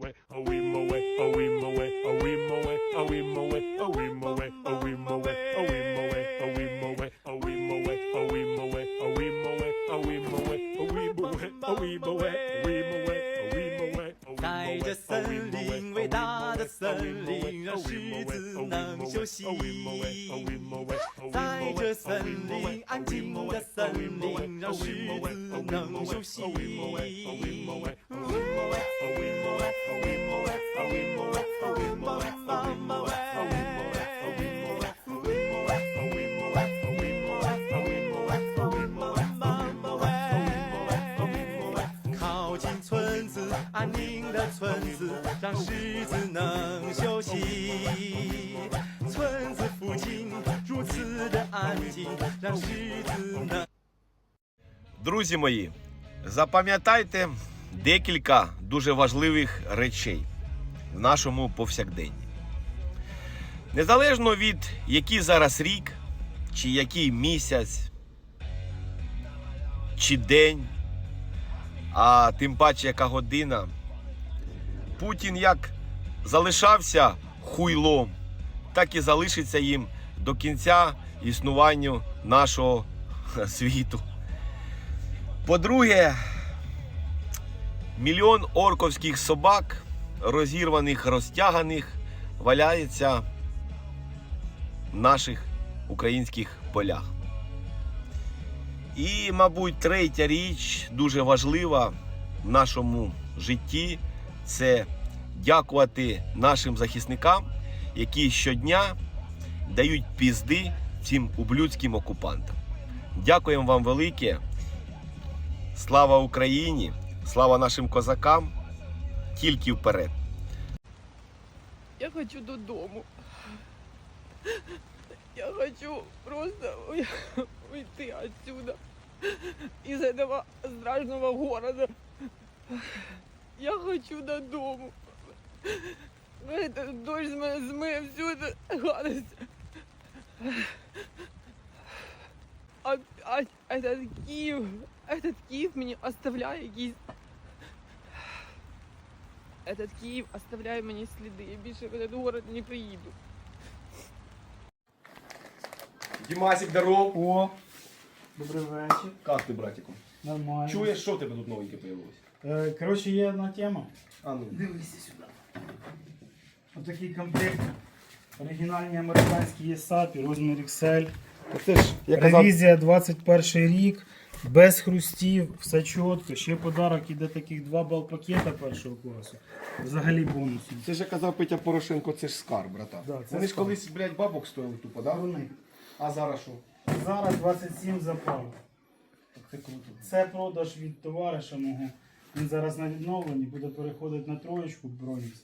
way, a we mo way, a we mo way, a we mo way, a we mo way, a we mo way, a we mo way, a we mo way, a we mo way, a we mo way, a we mo way, a we mo way, a we mo way, a we mo way, a we mo way, a we mo way, a we mo way, 在这森林，伟大的森林，让狮子能休息。在这森林，安静的森林，让狮子能休息。 让狮子能休息。村子附近如此的安静，让狮子能。 Друзі мої, запам'ятайте декілька дуже важливих речей в нашому повсякденні. Незалежно від який зараз рік, чи який місяць, чи день, а тим паче яка година, Путін як залишався хуйлом, так і залишиться їм до кінця існування нашого світу. По-друге, мільйон орковських собак, розірваних, розтяганих, валяється в наших українських полях. І, мабуть, третя річ дуже важлива в нашому житті це дякувати нашим захисникам, які щодня дають пізди цим ублюдським окупантам. Дякуємо вам велике. Слава Україні! Слава нашим козакам! Тільки вперед! Я хочу додому. Я хочу просто уйти отсюда. Из этого страшного города. Я хочу додому. Этот дождь смоет смоет всю эту гадость. А, а этот Киев, этот Киев мені оставляє якісь Этот Київ оставляє мені сліди. Я більше в этот город не приїду. Дімасик, здоров! О, добрий вечір. Як ти, братику? Нормально. Чуєш, що в тебе тут новеньке появилось? Е, коротше, є одна тема. А ну. Дивися сюди. Отакий комплект. Оригінальні американські є сапі, розмір XL. Ревізія 21 рік, без хрустів, все чітко. Ще подарок іде таких два бал пакета першого класу. Взагалі бонусом. Це ж я казав Петя Порошенко, це ж скарб, брата. Да, це Вони ж скарб. колись, блядь, бабок стоїли тупо, да? Вони. А зараз що? Зараз 27 запал. Це круто. Це продаж від товариша мого. Він зараз на відновленні буде переходити на троєчку Бронікс.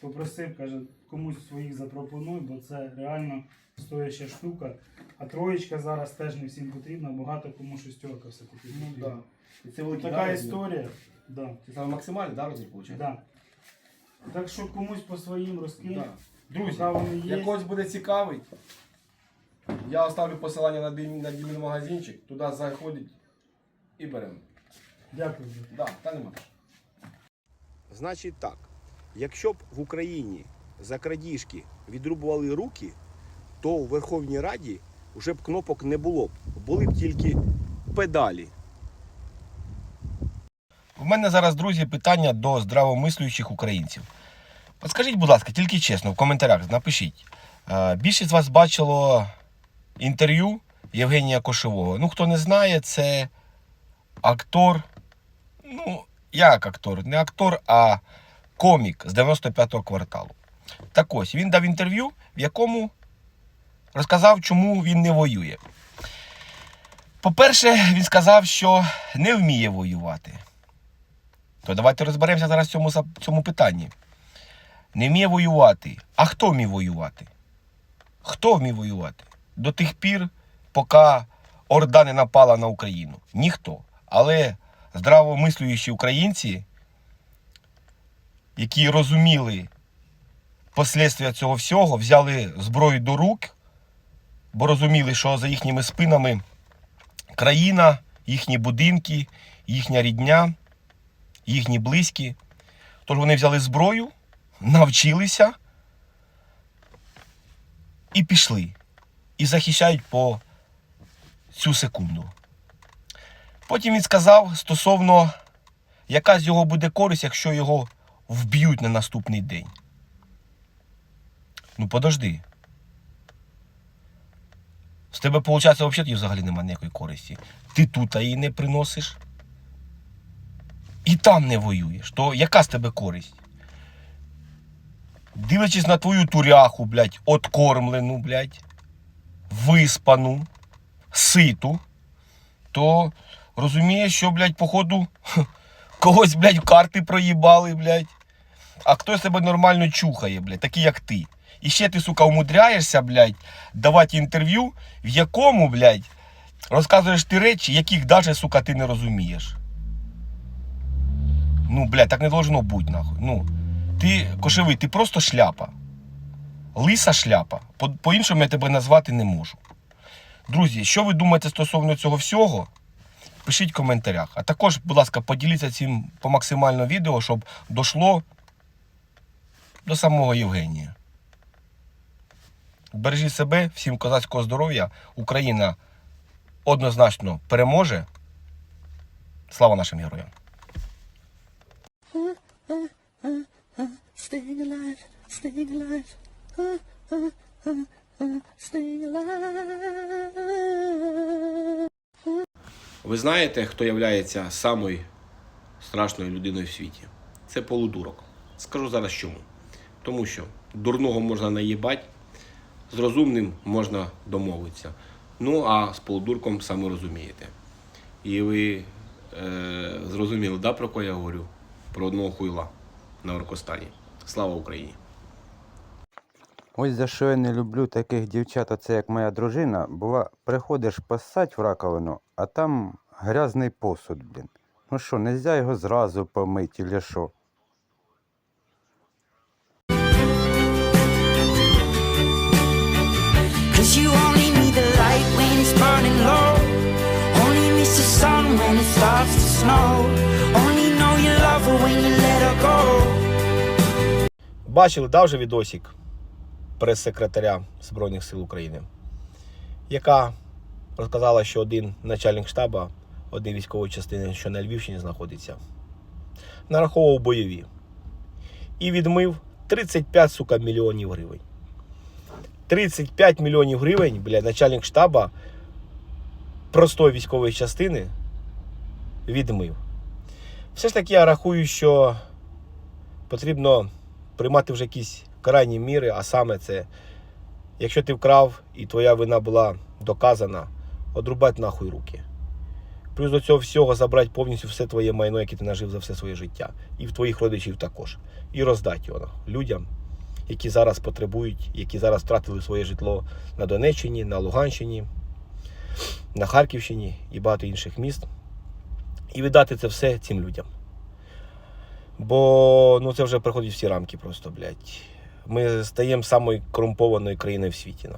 Попросив, каже, комусь своїх запропонуй, бо це реально стояща штука. А троєчка зараз теж не всім потрібна, багато кому шестерка все-таки Ну потрібна. да. І це великий Така да, розмір? історія. Да. Це саме максимальний, да, розмір, виходить? Да. Так що комусь по своїм розкинь. Да. Друзі, Поки вони є. як когось буде цікавий, я оставлю посилання на Дім- на магазинчик, туди заходить і беремо. Дякую. Да, та нема. Значить так, якщо б в Україні за крадіжки відрубували руки, то у Верховній Раді вже б кнопок не було б. Були б тільки педалі. У мене зараз, друзі, питання до здравомислюючих українців. От скажіть, будь ласка, тільки чесно, в коментарях напишіть. Е, Більшість з вас бачило інтерв'ю Євгенія Кошевого. Ну, хто не знає, це актор. Ну, як актор? Не актор, а комік з 95-го кварталу. Так ось, він дав інтерв'ю, в якому розказав, чому він не воює. По-перше, він сказав, що не вміє воювати. То давайте розберемося зараз в цьому, цьому питанні. Не вміє воювати. А хто вміє воювати? Хто вміє воювати? До тих пір, поки Орда не напала на Україну. Ніхто. Але здравомислюючі українці, які розуміли послідствия цього всього, взяли зброю до рук, бо розуміли, що за їхніми спинами країна, їхні будинки, їхня рідня, їхні близькі. Тож вони взяли зброю, навчилися і пішли. І захищають по цю секунду. Потім він сказав стосовно, яка з його буде користь, якщо його вб'ють на наступний день. Ну, подожди. З тебе, виходить, взагалі взагалі немає ніякої користі. Ти тут її не приносиш. І там не воюєш. То яка з тебе користь? Дивлячись на твою туряху, блядь, откормлену, блядь, виспану, ситу, то розумієш, що, блядь, походу, когось, блядь, карти проїбали, блядь. А хтось тебе нормально чухає, блядь, такий як ти. І ще ти, сука, умудряєшся, блядь, давати інтерв'ю, в якому, блядь, розказуєш ти речі, яких даже, сука, ти не розумієш. Ну, блядь, так не должно бути, нахуй. Ну, ти, кошевий, ти просто шляпа. Лиса шляпа. По- По-іншому я тебе назвати не можу. Друзі, що ви думаєте стосовно цього всього? Пишіть в коментарях. А також, будь ласка, поділіться цим по максимально відео, щоб дошло до самого Євгенія. Бережіть себе, всім козацького здоров'я. Україна однозначно переможе. Слава нашим героям! Ви знаєте, хто є самою страшною людиною в світі? Це полудурок. Скажу зараз чому. Тому що дурного можна наїбати, з розумним можна домовитися. Ну, а з полудурком самі розумієте. І ви е, зрозуміли, да, про кого я говорю? Про одного хуйла на Оркостані. Слава Україні! Ось за що я не люблю таких дівчат, оце як моя дружина, бува, приходиш поссать в раковину, а там грязний посуд, блін. Ну що, нельзя його зразу помити, чи що? Cause you only need the light when it's burning low. Only miss the sun when it starts to snow. Only know you love her when you let her go. Бачили, да, вже відосик прес-секретаря Збройних сил України, яка розказала, що один начальник штабу однієї військової частини, що на Львівщині знаходиться, нараховував бойові і відмив 35 сука, мільйонів гривень. 35 мільйонів гривень, бля, начальник штаба простої військової частини відмив. Все ж таки я рахую, що потрібно приймати вже якісь крайні міри, а саме це, якщо ти вкрав і твоя вина була доказана, одрубати нахуй руки. Плюс до цього всього забрати повністю все твоє майно, яке ти нажив за все своє життя. І в твоїх родичів також. І роздати його людям, які зараз потребують, які зараз втратили своє житло на Донеччині, на Луганщині, на Харківщині і багато інших міст. І віддати це все цим людям. Бо ну, це вже приходить всі рамки просто, блядь. Ми стаємо самою корумпованою країною в світі.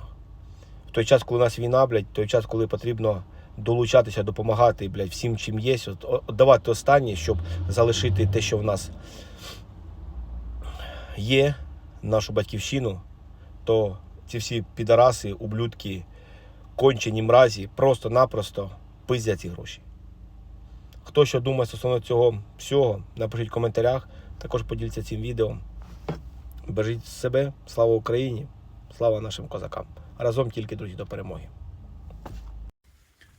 В той час, коли у нас війна, блядь, в той час, коли потрібно долучатися, допомагати, блядь, всім, чим є, давати останнє, щоб залишити те, що в нас є, нашу батьківщину, то ці всі підараси, ублюдки, кончені мразі, просто-напросто пиздять ці гроші. Хто що думає стосовно цього всього, напишіть в коментарях. Також поділіться цим відео. Бережіть себе, слава Україні, слава нашим козакам. Разом тільки, друзі, до перемоги.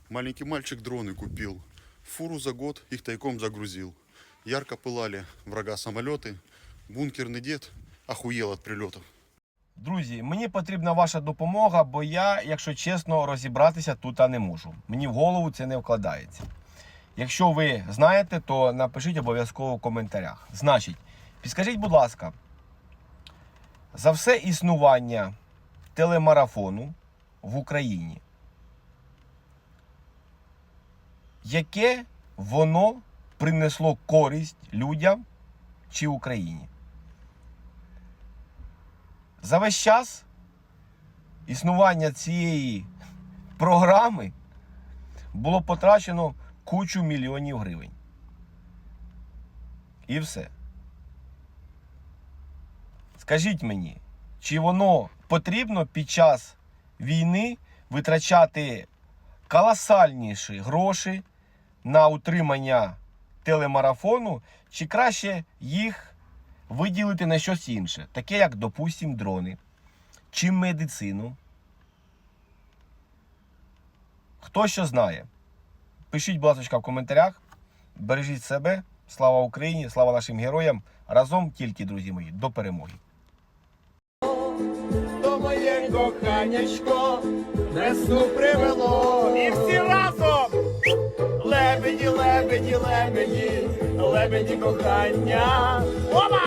Маленький мальчик дроны купил. В Фуру за год их тайком загрузил. Ярко пылали врага самолеты. Бункерный дед охуел от прилетов. Друзі, мені потрібна ваша допомога, бо я, якщо чесно, розібратися тут не можу. Мені в голову це не вкладається. Якщо ви знаєте, то напишіть обов'язково в коментарях. Значить, підскажіть, будь ласка, за все існування телемарафону в Україні, яке воно принесло користь людям чи Україні? За весь час існування цієї програми було потрачено кучу мільйонів гривень. І все. Скажіть мені, чи воно потрібно під час війни витрачати колосальніші гроші на утримання телемарафону, чи краще їх виділити на щось інше, таке як, допустим, дрони чи медицину? Хто що знає? Пишіть, будь ласка, в коментарях. Бережіть себе. Слава Україні, слава нашим героям. Разом тільки, друзі мої, до перемоги. Коханячко весну привело. І всі разом! Лебеді, лебеді, лебеді, лебеді кохання. Опа!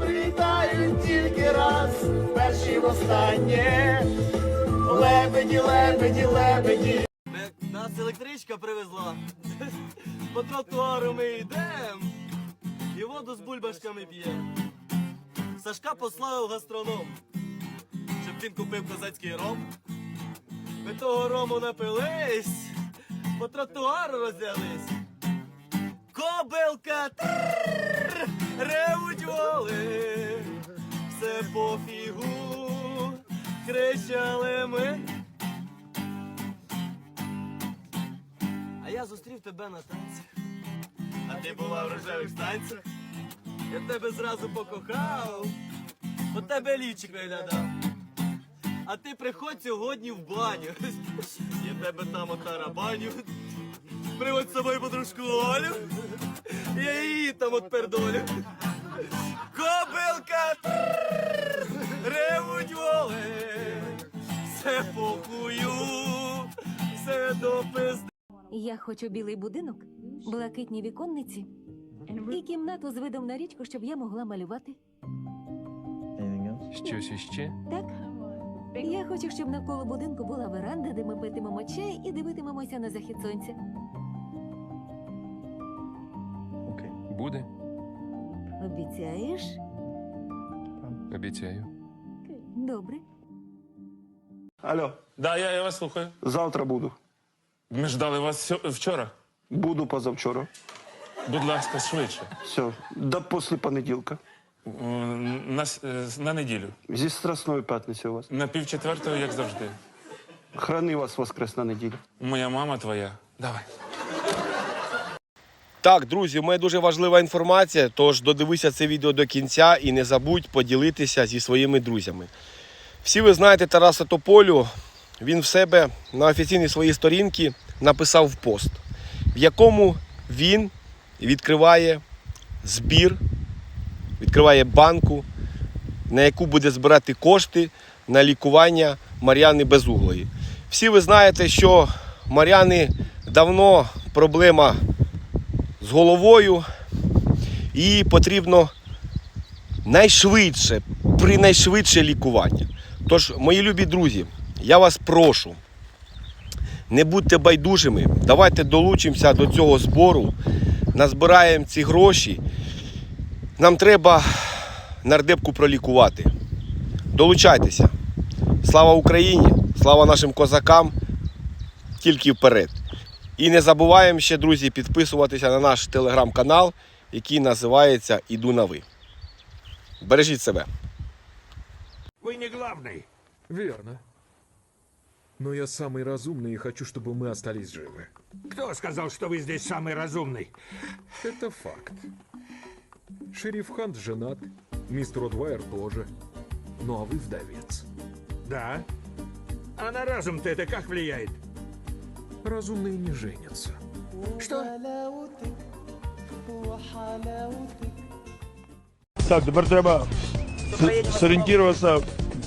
Привітаю тільки раз, перші востаннє. Лебеді, лебеді, лебеді. Нас електричка привезла. По тротуару ми йдемо. І воду з бульбашками п'ємо. Сашка послав гастроном він купив козацький ром. Ми того рому напились, по тротуару роззялись. Кобилка ревуть воли, все пофігу, кричали ми. А я зустрів тебе на танцях, а ти була в рожевих станцях. Я тебе зразу покохав, бо тебе лічик виглядав. А ти приходь сьогодні в баню. Я тебе там отарабаню. Приводь з собою подружку Олю. Я її там отпердолю. Кобилка ревуть воли. Все похую, все до пизди. Я хочу білий будинок, блакитні віконниці і кімнату з видом на річку, щоб я могла малювати. Щось іще? Так? Я хочу, щоб навколо будинку була веранда, де ми питимемо чай і дивитимемося на захід сонця. Буде, Обіцяєш? обіцяю. Добре. Алло, Да, я, я вас слухаю. завтра буду. Ми ждали вас сьо- вчора. Буду позавчора. Будь ласка, швидше. Все, до після понеділка. На, с- е, на неділю. Зі страсної п'ятниці у вас. На пів четвертого, як завжди. Храни вас воскресна неділя. Моя мама твоя. Давай. Так, друзі, у мене дуже важлива інформація, тож додивися це відео до кінця і не забудь поділитися зі своїми друзями. Всі ви знаєте Тараса Тополю. Він в себе на офіційній своїй сторінці написав пост, в якому він відкриває збір, відкриває банку, на яку буде збирати кошти на лікування Мар'яни Безуглої. Всі ви знаєте, що Мар'яни давно проблема з головою, і потрібно найшвидше, при найшвидше лікування. Тож, мої любі друзі, я вас прошу, не будьте байдужими, давайте долучимося до цього збору, назбираємо ці гроші. Нам треба нардепку пролікувати. Долучайтеся. Слава Україні! Слава нашим козакам! Тільки вперед! І не забуваємо ще, друзі, підписуватися на наш телеграм-канал, який називається Іду на ви. Бережіть себе. Вы не главный. Верно. Но я самый разумный и хочу, чтобы мы остались живы. Кто сказал, что вы здесь самый разумный? Это факт. Шериф Хант женат, мистер Одвайер тоже. Ну а вы вдовец. Да. А на разум-то это как влияет? Разумные не женятся. Что? Так, тепер треба с- зорієнтуватися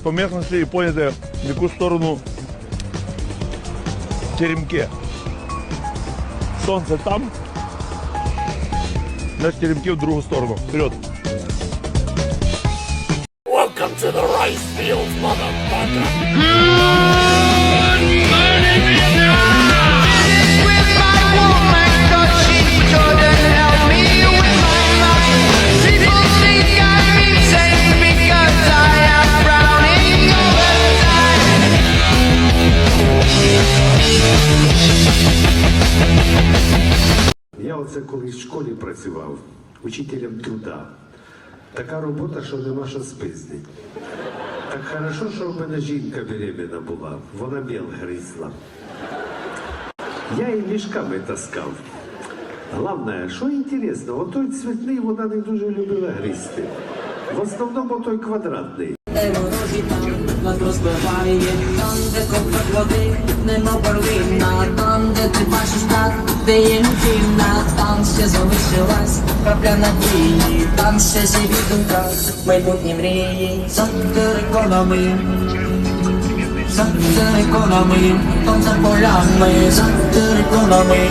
по місцевості і поняти, в яку сторону теремки. Сонце там, Наш стрімки в другу сторону. Вперед! Welcome to the rice field, motherfucker. Колись в школі працював, учителем труда. Така робота, що нема що спиздить. Так хорошо, що в мене жінка беременна була, вона мел гризла. Я її мішками таскав. Головне, що інтересно, отой цвітний вона не дуже любила гризти. В основному той квадратний. Розбиває там, де води, нема перлина, там, де ти бачиш так, де є людина, ще залишилась крапля надії, там ще живі думка, майбутні мрії, за териконами, за териконами, там за полями, за териконами,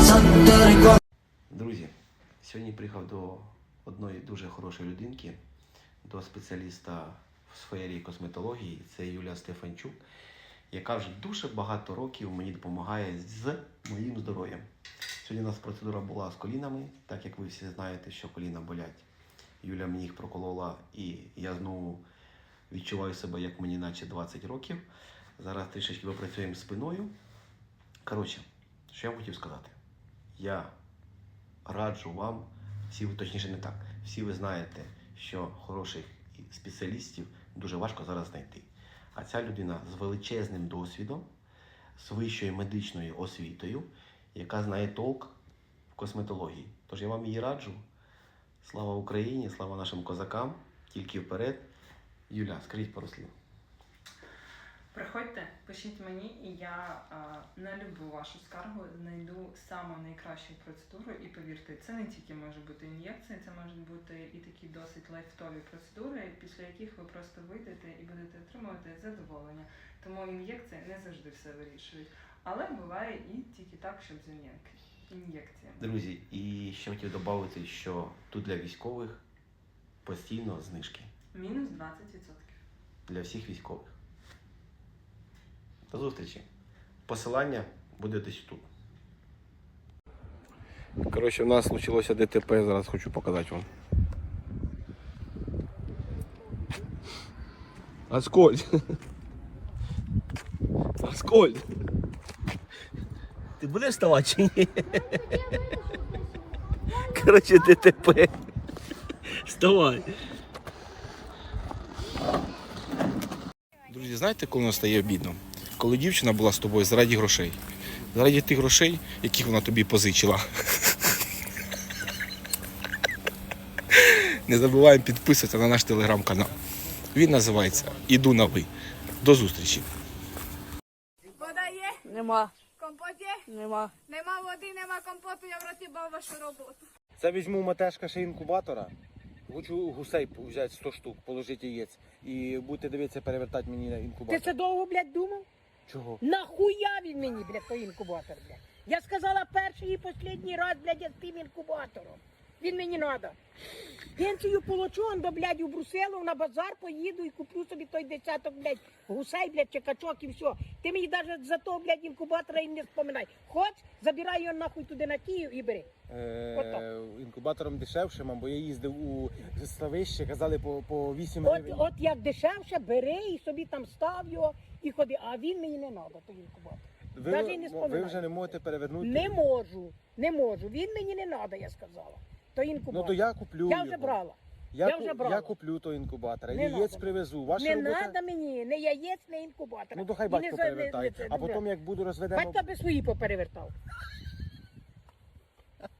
за териконами. Друзі, сьогодні приїхав до одної дуже хорошої людинки, до спеціаліста в сфері косметології, це Юлія Стефанчук, яка вже дуже багато років мені допомагає з моїм здоров'ям. Сьогодні у нас процедура була з колінами, так як ви всі знаєте, що коліна болять. Юля мені їх проколола, і я знову відчуваю себе, як мені наче 20 років. Зараз трішечки попрацюємо спиною. Коротше, що я хотів сказати? Я раджу вам, всі точніше не так. Всі ви знаєте, що хороших спеціалістів дуже важко зараз знайти. А ця людина з величезним досвідом, з вищою медичною освітою, яка знає толк в косметології. Тож я вам її раджу. Слава Україні, слава нашим козакам, тільки вперед. Юля, скажіть пару слів. Приходьте, пишіть мені, і я на любу вашу скаргу знайду саму найкращу процедуру. І повірте, це не тільки може бути ін'єкції, це можуть бути і такі досить лайфтові процедури, після яких ви просто вийдете і будете отримувати задоволення. Тому ін'єкції не завжди все вирішують. Але буває і тільки так, щоб з ін'єк- ін'єкціями. Друзі, і ще хотів додати, що тут для військових постійно знижки. Мінус 20%. для всіх військових. До зустрічі. Посилання буде десь тут. Коротше, у нас случилося ДТП, зараз хочу показати вам. Аскольд. Аскольд. Ти будеш вставати чи ні? Коротше, ДТП. Вставай. Друзі, знаєте, коли стає обідно? Коли дівчина була з тобою заради грошей. Заради тих грошей, яких вона тобі позичила. Не забуваємо підписуватися на наш телеграм-канал. Він називається Іду на ви. До зустрічі. Вода є? Нема. Компот є? Нема. Нема води, нема компоту, я в роті бав вашу роботу. Це візьму матешка ще інкубатора. Хочу гусей взяти 100 штук, положити яєць. І будете дивитися, перевертати мені на Ти це довго, блядь, думав? Чого? Нахуя він мені, блядь, той інкубатор, блядь? Я сказала перший і останній раз, блядь, я з тим інкубатором. Він мені надо. Пенсію получу, он до, блядь, у Брюсселу на базар поїду і куплю собі той десяток, блядь, гусей, блядь, чи качок і все. Ти мені навіть за того, блядь, інкубатора і не споминай. Хоч, забирай його нахуй туди на Київ і бери. Е, інкубатором дешевше, мам, бо я їздив у ставище, казали по, по 8 От, гривень. от як дешевше, бери і собі там став його і ходи. А він мені не треба, той інкубатор. Ви, Навіть не ви вже не можете перевернути. Не можу, не можу. Він мені не треба, я сказала. То інкубатор. Ну то я куплю Я вже його. брала. Я, Я ку- вже брала. я куплю той інкубатор. Не Яєць надо. привезу. Ваша не робота. треба мені, не яєць, не інкубатор. Ну то хай І батько не перевертає. не А потім як буду розведемо. Батько би свої поперевертав.